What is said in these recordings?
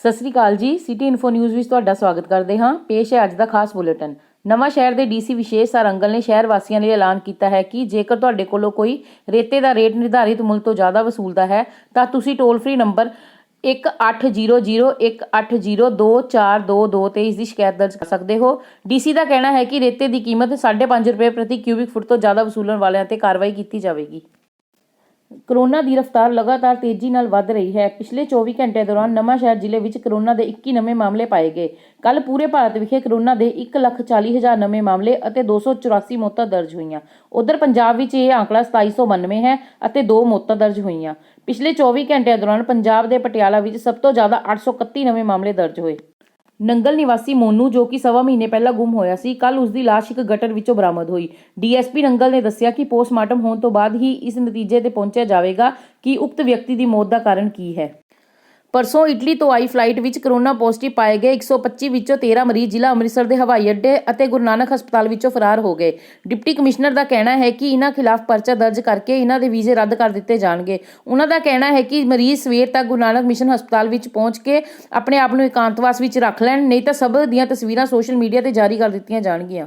ਸਤਿ ਸ੍ਰੀ ਅਕਾਲ ਜੀ। City info news ਵਿੱਚ ਤੁਹਾਡਾ ਸਵਾਗਤ ਕਰਦੇ ਹਾਂ। ਪੇਸ਼ ਹੈ ਅੱਜ ਦਾ ਖਾਸ ਬੁਲੇਟਿਨ। ਨਵਾਂ ਸ਼ਹਿਰ ਦੇ ਡੀਸੀ ਵਿਸ਼ੇਸ਼ ਸਾਰੰਗਲ ਨੇ ਸ਼ਹਿਰ ਵਾਸੀਆਂ ਲਈ ਐਲਾਨ ਕੀਤਾ ਹੈ ਕਿ ਜੇਕਰ ਤੁਹਾਡੇ ਕੋਲੋਂ ਕੋਈ ਰੇਤੇ ਦਾ ਰੇਟ ਨਿਰਧਾਰਿਤ ਮੁੱਲ ਤੋਂ ਜ਼ਿਆਦਾ ਵਸੂਲਦਾ ਹੈ, ਤਾਂ ਤੁਸੀਂ ਟੋਲ ਫ੍ਰੀ ਨੰਬਰ 180018024222 ਤੇ ਇਸ ਦੀ ਸ਼ਿਕਾਇਤ ਦਰਜ ਕਰ ਸਕਦੇ ਹੋ। ਡੀਸੀ ਦਾ ਕਹਿਣਾ ਹੈ ਕਿ ਰੇਤੇ ਦੀ ਕੀਮਤ 5.5 ਰੁਪਏ ਪ੍ਰਤੀ ਕਿਊਬਿਕ ਫੁੱਟ ਤੋਂ ਜ਼ਿਆਦਾ ਵਸੂਲਣ ਵਾਲਿਆਂ ਤੇ ਕਾਰਵਾਈ ਕੀਤੀ ਜਾਵੇਗੀ। ਕਰੋਨਾ ਦੀ ਰਫ਼ਤਾਰ ਲਗਾਤਾਰ ਤੇਜ਼ੀ ਨਾਲ ਵੱਧ ਰਹੀ ਹੈ। ਪਿਛਲੇ 24 ਘੰਟੇ ਦੌਰਾਨ ਨਵਾਂਸ਼ਹਿਰ ਜ਼ਿਲ੍ਹੇ ਵਿੱਚ ਕਰੋਨਾ ਦੇ 21 ਨਵੇਂ ਮਾਮਲੇ ਪਾਏ ਗਏ। ਕੱਲ ਪੂਰੇ ਭਾਰਤ ਵਿਖੇ ਕਰੋਨਾ ਦੇ 1,40,000 ਨਵੇਂ ਮਾਮਲੇ ਅਤੇ 284 ਮੌਤਾਂ ਦਰਜ ਹੋਈਆਂ। ਉਧਰ ਪੰਜਾਬ ਵਿੱਚ ਇਹ ਆંકੜਾ 2792 ਹੈ ਅਤੇ ਦੋ ਮੌਤਾਂ ਦਰਜ ਹੋਈਆਂ। ਪਿਛਲੇ 24 ਘੰਟਿਆਂ ਦੌਰਾਨ ਪੰਜਾਬ ਦੇ ਪਟਿਆਲਾ ਵਿੱਚ ਸਭ ਤੋਂ ਜ਼ਿਆਦਾ 831 ਨਵੇਂ ਮਾਮਲੇ ਦਰਜ ਹੋਏ। ਨੰਗਲ ਨਿਵਾਸੀ ਮੋਨੂ, ਜੋ ਕਿ ਸਵਾ ਮਹੀਨੇ ਪਹਿਲਾਂ ਗੁੰਮ ਹੋਇਆ ਸੀ ਕੱਲ ਉਸ ਦੀ ਲਾਸ਼ ਇੱਕ ਗਟਰ ਵਿੱਚੋਂ ਬਰਾਮਦ ਹੋਈ। ਡੀਐਸਪੀ ਨੰਗਲ ਨੇ ਦੱਸਿਆ ਕਿ ਪੋਸਟਮਾਰਟਮ ਹੋਣ ਤੋਂ ਬਾਅਦ ਹੀ ਇਸ ਨਤੀਜੇ ਤੇ ਪਹੁੰਚਿਆ ਜਾਵੇਗਾ ਕਿ ਉਕਤ ਵਿਅਕਤੀ ਦੀ ਮੌਤ ਦਾ ਕਾਰਨ ਕੀ ਹੈ। ਪਰਸੋਂ ਇਟਲੀ ਤੋਂ ਆਈ ਫਲਾਈਟ ਵਿੱਚ ਕਰੋਨਾ ਪੋਜ਼ਿਟਿਵ ਪਾਏ ਗਏ। 125 ਵਿੱਚੋਂ 13 ਮਰੀਜ਼ ਜ਼ਿਲ੍ਹਾ ਅੰਮ੍ਰਿਤਸਰ ਦੇ ਹਵਾਈ ਅੱਡੇ ਅਤੇ ਗੁਰੂ ਨਾਨਕ ਹਸਪਤਾਲ ਵਿੱਚੋਂ ਫਰਾਰ ਹੋ ਗਏ। ਡਿਪਟੀ ਕਮਿਸ਼ਨਰ ਦਾ ਕਹਿਣਾ ਹੈ ਕਿ ਇਹਨਾਂ ਖਿਲਾਫ ਪਰਚਾ ਦਰਜ ਕਰਕੇ ਇਹਨਾਂ ਦੇ ਵੀਜ਼ੇ ਰੱਦ ਕਰ ਦਿੱਤੇ ਜਾਣਗੇ। ਉਹਨਾਂ ਦਾ ਕਹਿਣਾ ਹੈ ਕਿ ਮਰੀਜ਼ ਸਵੇਰ ਤੱਕ ਗੁਰੂ ਨਾਨਕ ਮਿਸ਼ਨ ਹਸਪਤਾਲ ਵਿੱਚ ਪਹੁੰਚ ਕੇ ਆਪਣੇ ਆਪ ਨੂੰ ਇਕਾਂਤਵਾਸ ਵਿੱਚ ਰੱਖ ਲੈਣ, ਨਹੀਂ ਤਾਂ ਸਭ ਦੀਆਂ ਤਸਵੀਰਾਂ ਸੋਸ਼ਲ ਮੀਡੀਆ ਤੇ ਜਾਰੀ ਕਰ ਦਿੱਤੀਆਂ ਜਾਣਗੀਆਂ।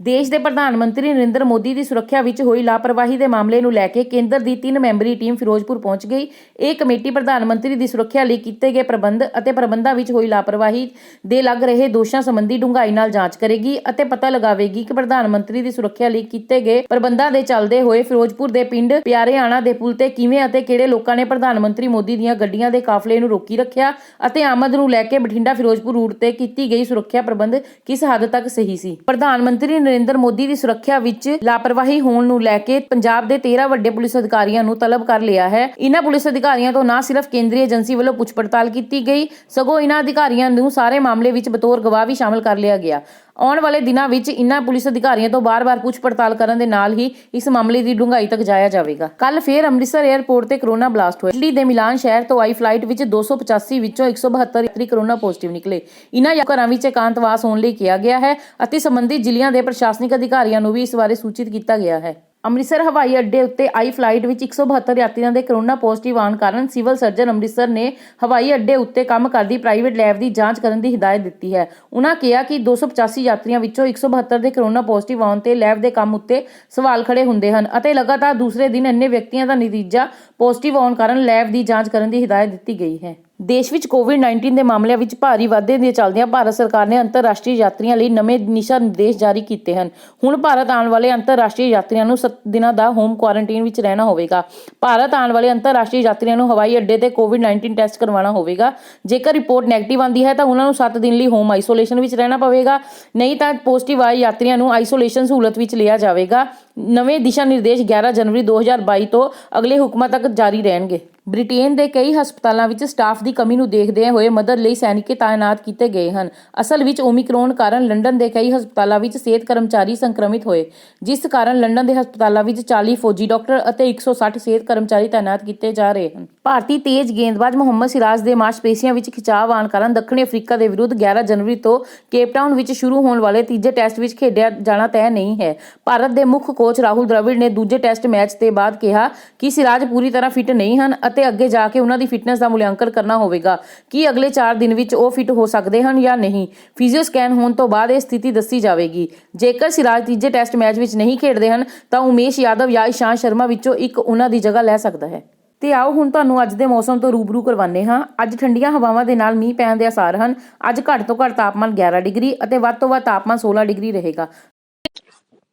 ਦੇਸ਼ ਦੇ ਪ੍ਰਧਾਨ ਮੰਤਰੀ ਨਰਿੰਦਰ ਮੋਦੀ ਦੀ ਸੁਰੱਖਿਆ ਵਿੱਚ ਹੋਈ ਲਾਪਰਵਾਹੀ ਦੇ ਮਾਮਲੇ ਨੂੰ ਲੈ ਕੇ ਕੇਂਦਰ ਦੀ ਤਿੰਨ ਮੈਂਬਰੀ ਟੀਮ ਫਿਰੋਜ਼ਪੁਰ ਪਹੁੰਚ ਗਈ। ਇਹ ਕਮੇਟੀ ਪ੍ਰਧਾਨ ਮੰਤਰੀ ਦੀ ਸੁਰੱਖਿਆ ਲਈ ਕੀਤੇ ਗਏ ਪ੍ਰਬੰਧ ਅਤੇ ਪ੍ਰਬੰਧਾਂ ਵਿੱਚ ਹੋਈ ਲਾਪਰਵਾਹੀ ਦੇ ਲੱਗ ਰਹੇ ਦੋਸ਼ਾਂ ਸੰਬੰਧੀ ਡੂੰਘਾਈ ਨਾਲ ਜਾਂਚ ਕਰੇਗੀ ਅਤੇ ਪਤਾ ਲਗਾਵੇਗੀ ਕਿ ਪ੍ਰਧਾਨ ਮੰਤਰੀ ਦੀ ਸੁਰੱਖਿਆ ਲਈ ਕੀਤੇ ਗਏ ਪ੍ਰਬੰਧਾਂ ਦੇ ਚੱਲਦੇ ਹੋਏ ਫਿਰੋਜ਼ਪੁਰ ਦੇ ਪਿੰਡ ਪਿਆਰੇਆਣਾ ਦੇ ਪੁਲ ਤੇ ਕਿਵੇਂ ਅਤੇ ਕਿਹੜੇ ਲੋਕਾਂ ਨੇ ਪ੍ਰਧਾਨ ਮੰਤਰੀ ਮੋਦੀ ਦੀਆਂ ਗੱਡੀਆਂ ਦੇ ਕਾਫਲੇ ਨੂੰ ਰੋਕੀ ਰੱਖਿਆ ਅਤੇ ਆਮਦ ਨੂੰ ਲੈ ਕੇ ਬਠਿੰਡਾ ਫਿਰੋਜ਼ਪੁਰ ਰੂਟ ਤੇ ਕੀਤੀ ਗਈ ਸੁਰੱਖਿਆ ਪ੍ਰਬੰਧ ਕਿਸ ਹੱਦ ਤੱਕ ਸਹੀ ਸੀ? ਪ੍ਰਧਾਨ ਮੰਤਰੀ ਨਰਿੰਦਰ ਮੋਦੀ ਦੀ ਸੁਰੱਖਿਆ ਵਿੱਚ ਲਾਪਰਵਾਹੀ ਹੋਣ ਨੂੰ ਲੈ ਕੇ ਪੰਜਾਬ ਦੇ 13 ਵੱਡੇ ਪੁਲਿਸ ਅਧਿਕਾਰੀਆਂ ਨੂੰ ਤਲਬ ਕਰ ਲਿਆ ਹੈ। ਇਹਨਾਂ ਪੁਲਿਸ ਅਧਿਕਾਰੀਆਂ ਤੋਂ ਨਾ ਸਿਰਫ ਕੇਂਦਰੀ ਏਜੰਸੀ ਵੱਲੋਂ ਪੁੱਛ ਪੜਤਾਲ ਕੀਤੀ ਗਈ, ਸਗੋਂ ਇਹਨਾਂ ਅਧਿਕਾਰੀਆਂ ਨੂੰ ਸਾਰੇ ਮਾਮਲੇ ਵਿੱਚ ਬਤੌਰ ਗਵਾਹ ਵੀ ਸ਼ਾਮਲ ਕਰ ਲਿਆ ਗਿਆ। ਆਉਣ ਵਾਲੇ ਦਿਨਾਂ ਵਿੱਚ ਇਨ੍ਹਾਂ ਪੁਲਿਸ ਅਧਿਕਾਰੀਆਂ ਤੋਂ ਬਾਰ-ਬਾਰ ਪੁੱਛ ਪੜਤਾਲ ਕਰਨ ਦੇ ਨਾਲ ਹੀ ਇਸ ਮਾਮਲੇ ਦੀ ਡੂੰਘਾਈ ਤੱਕ ਜਾਇਆ ਜਾਵੇਗਾ। ਕੱਲ ਫੇਰ ਅੰਮ੍ਰਿਤਸਰ 에ਅਰਪੋਰਟ ਤੇ ਕਰੋਨਾ ਬਲਾਸਟ ਹੋਇਆ। ਇਟਲੀ ਦੇ ਮਿਲਾਨ ਸ਼ਹਿਰ ਤੋਂ ਆਈ ਫਲਾਈਟ ਵਿੱਚ 285 ਵਿੱਚੋਂ 172 ਯਾਤਰੀ ਕਰੋਨਾ ਪੋਜ਼ਿਟਿਵ ਨਿਕਲੇ। ਇਨ੍ਹਾਂ ਘਰਾਂ ਵਿੱਚ ਇਕਾਂਤਵਾਸ ਹੋਣ ਲਈ ਕਿਹਾ ਗਿਆ ਹੈ ਅਤੇ ਸੰਬੰਧਿਤ ਜ਼ਿਲ੍ਹਿਆਂ ਦੇ ਪ੍ਰਸ਼ਾਸਨਿਕ ਅਧਿਕਾਰੀਆਂ ਨੂੰ ਵੀ ਇਸ ਬਾਰੇ ਸੂਚਿਤ ਕੀਤਾ ਗਿਆ ਹੈ। ਅੰਮ੍ਰਿਤਸਰ ਹਵਾਈ ਅੱਡੇ ਉੱਤੇ ਆਈ ਫਲਾਈਟ ਵਿੱਚ 172 ਯਾਤਰੀਆਂ ਦੇ ਕਰੋਨਾ ਪੋਜ਼ਿਟਿਵ ਆਉਣ ਕਾਰਨ ਸਿਵਲ ਸਰਜਨ ਅੰਮ੍ਰਿਤਸਰ ਨੇ ਹਵਾਈ ਅੱਡੇ ਉੱਤੇ ਕੰਮ ਕਰਦੀ ਪ੍ਰਾਈਵੇਟ ਲੈਬ ਦੀ ਜਾਂਚ ਕਰਨ ਦੀ ਹਦਾਇਤ ਦਿੱਤੀ ਹੈ। ਉਹਨਾਂ ਕਿਹਾ ਕਿ 285 ਯਾਤਰੀਆਂ ਵਿੱਚੋਂ 172 ਦੇ ਕਰੋਨਾ ਪੋਜ਼ਿਟਿਵ ਆਉਣ ਤੇ ਲੈਬ ਦੇ ਕੰਮ ਉੱਤੇ ਸਵਾਲ ਖੜੇ ਹੁੰਦੇ ਹਨ ਅਤੇ ਲਗਾਤਾਰ ਦੂਸਰੇ ਦਿਨ ਇੰਨੇ ਵਿਅਕਤੀਆਂ ਦਾ ਨਤੀਜਾ ਪੋਜ਼ਿਟਿਵ ਆਉਣ ਕਾਰਨ ਲੈਬ ਦੀ ਜਾਂਚ ਕਰਨ ਦੀ ਹਦਾਇਤ ਦਿੱਤੀ ਗਈ ਹੈ। ਦੇਸ਼ ਵਿੱਚ ਕੋਵਿਡ-19 ਦੇ ਮਾਮਲਿਆਂ ਵਿੱਚ ਭਾਰੀ ਵਾਧੇ ਦੇ ਚੱਲਦਿਆਂ ਭਾਰਤ ਸਰਕਾਰ ਨੇ ਅੰਤਰਰਾਸ਼ਟਰੀ ਯਾਤਰੀਆਂ ਲਈ ਨਵੇਂ ਦਿਸ਼ਾ ਨਿਰਦੇਸ਼ ਜਾਰੀ ਕੀਤੇ ਹਨ। ਹੁਣ ਭਾਰਤ ਆਉਣ ਵਾਲੇ ਅੰਤਰਰਾਸ਼ਟਰੀ ਯਾਤਰੀਆਂ ਨੂੰ 7 ਦਿਨਾਂ ਦਾ ਹੋਮ ਕੁਆਰੰਟਾਈਨ ਵਿੱਚ ਰਹਿਣਾ ਹੋਵੇਗਾ। ਭਾਰਤ ਆਉਣ ਵਾਲੇ ਅੰਤਰਰਾਸ਼ਟਰੀ ਯਾਤਰੀਆਂ ਨੂੰ ਹਵਾਈ ਅੱਡੇ ਤੇ ਕੋਵਿਡ-19 ਟੈਸਟ ਕਰਵਾਉਣਾ ਹੋਵੇਗਾ। ਜੇਕਰ ਰਿਪੋਰਟ ਨੈਗੇਟਿਵ ਆਂਦੀ ਹੈ ਤਾਂ ਉਹਨਾਂ ਨੂੰ 7 ਦਿਨ ਲਈ ਹੋਮ ਆਈਸੋਲੇਸ਼ਨ ਵਿੱਚ ਰਹਿਣਾ ਪਵੇਗਾ। ਨਹੀਂ ਤਾਂ ਪੋਜ਼ਿਟਿਵ ਆਏ ਯਾਤਰੀਆਂ ਨੂੰ ਆਈਸੋਲੇਸ਼ਨ ਸਹੂਲਤ ਵਿੱਚ ਲਿਆ ਜਾਵੇਗਾ। ਨਵੇਂ ਦਿਸ਼ਾ ਨਿਰਦੇਸ਼ 11 ਜਨਵਰੀ 2022 ਤੋਂ ਅਗਲੇ ਹੁਕਮਾਂ ਤੱਕ ਜਾਰੀ ਰਹਿਣਗੇ। ਬ੍ਰਿਟੇਨ ਦੇ ਕਈ ਹਸਪਤਾਲਾਂ ਵਿੱਚ ਸਟਾਫ ਦੀ ਕਮੀ ਨੂੰ ਦੇਖਦੇ ਹੋਏ ਮਦਦ ਲਈ ਸੈਨਿਕ ਤਾਇਨਾਤ ਕੀਤੇ ਗਏ ਹਨ। ਅਸਲ ਵਿੱਚ ਓਮਿਕਰੋਨ ਕਾਰਨ ਲੰਡਨ ਦੇ ਕਈ ਹਸਪਤਾਲਾਂ ਵਿੱਚ ਸਿਹਤ ਕਰਮਚਾਰੀ ਸੰਕਰਮਿਤ ਹੋਏ, ਜਿਸ ਕਾਰਨ ਲੰਡਨ ਦੇ ਹਸਪਤਾਲਾਂ ਵਿੱਚ 40 ਫੌਜੀ ਡਾਕਟਰ ਅਤੇ 160 ਸਿਹਤ ਕਰਮਚਾਰੀ ਤਾਇਨਾਤ ਕੀਤੇ ਜਾ ਰਹੇ ਹਨ। ਭਾਰਤੀ ਤੇਜ਼ ਗੇਂਦਬਾਜ਼ ਮੁਹੰਮਦ ਸਿਰਾਜ ਦੇ ਮਾਸਪੇਸ਼ੀਆਂ ਵਿੱਚ ਖਿਚਾਵ ਆਉਣ ਕਾਰਨ ਦੱਖਣੀ ਅਫਰੀਕਾ ਦੇ ਵਿਰੁੱਧ 11 ਜਨਵਰੀ ਤੋਂ ਕੇਪਟਾਊਨ ਵਿੱਚ ਸ਼ੁਰੂ ਹੋਣ ਵਾਲੇ ਤੀਜੇ ਟੈਸਟ ਵਿੱਚ ਖੇਡਿਆ ਜਾਣਾ ਤੈਅ ਨਹੀਂ ਹੈ। ਭਾਰਤ ਦੇ ਮੁੱਖ ਕੋਚ ਰਾਹੁਲ ਦ੍ਰਵਿੜ ਨੇ ਦੂਜੇ ਟੈਸਟ ਮੈਚ ਦੇ ਬਾਅਦ ਕਿਹਾ ਕਿ ਸਿਰਾਜ ਪੂਰੀ ਤਰ੍ਹਾਂ ਫਿੱਟ ਨਹੀਂ ਹਨ ਅਤੇ ਅੱਗੇ ਜਾ ਕੇ ਉਹਨਾਂ ਦੀ ਫਿਟਨੈਸ ਦਾ ਮੁਲਾਂਕਣ ਕਰਨਾ ਹੋਵੇਗਾ। ਕਿ ਅਗਲੇ 4 ਦਿਨ ਵਿੱਚ ਉਹ ਫਿੱਟ ਹੋ ਸਕਦੇ ਹਨ ਜਾਂ ਨਹੀਂ? ਫਿਜ਼ੀਓ ਸਕੈਨ ਹੋਣ ਤੋਂ ਬਾਅਦ ਇਹ ਸਥਿਤੀ ਦੱਸੀ ਜਾਵੇਗੀ। ਜੇਕਰ ਸਿਰਾਜ ਤੀਜੇ ਟੈਸਟ ਮੈਚ ਵਿੱਚ ਨਹੀਂ ਖੇਡਦੇ ਹਨ, ਤਾਂ ਉਮੇਸ਼ ਯਾਦਵ ਜਾਂ ਇਸ਼ਾਂਤ ਸ਼ਰਮਾ ਵਿੱਚੋਂ ਇੱਕ ਉਹਨਾਂ ਦੀ ਜਗ੍ਹਾ ਲੈ ਸਕਦਾ ਹੈ। ਤੇ ਆਓ ਹੁਣ ਤੁਹਾਨੂੰ ਅੱਜ ਦੇ ਮੌਸਮ ਤੋਂ ਰੂਬਰੂ ਕਰਵਾਉਂਦੇ ਹਾਂ। ਅੱਜ ਠੰਡੀਆਂ ਹਵਾਵਾਂ ਦੇ ਨਾਲ ਮੀਂਹ ਪੈਣ ਦੇ ਆਸਾਰ ਹਨ। ਅੱਜ ਘੱਟ ਤੋਂ ਘੱਟ ਤਾਪਮਾਨ 11 ਡਿਗਰੀ ਅਤੇ ਵੱਧ ਤੋਂ ਵੱਧ ਤਾਪਮਾਨ 16 ਡਿਗਰੀ ਰਹੇਗਾ।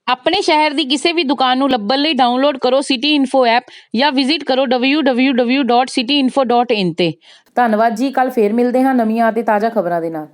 ਆਪਣੇ ਸ਼ਹਿਰ ਦੀ ਕਿਸੇ ਵੀ ਦੁਕਾਨ ਨੂੰ ਲੱਭਣ ਲਈ ਡਾਊਨਲੋਡ ਕਰੋ ਸਿਟੀ ਇਨਫੋ ਐਪ ਜਾਂ ਵਿਜ਼ਿਟ ਕਰੋ www.cityinfo.in ਤੇ। ਧੰਨਵਾਦ ਜੀ। ਕੱਲ ਫੇਰ ਮਿਲਦੇ ਹਾਂ ਨਵੀਆਂ ਅਤੇ ਤਾਜ਼ਾ ਖਬਰਾਂ ਦੇ ਨਾਲ।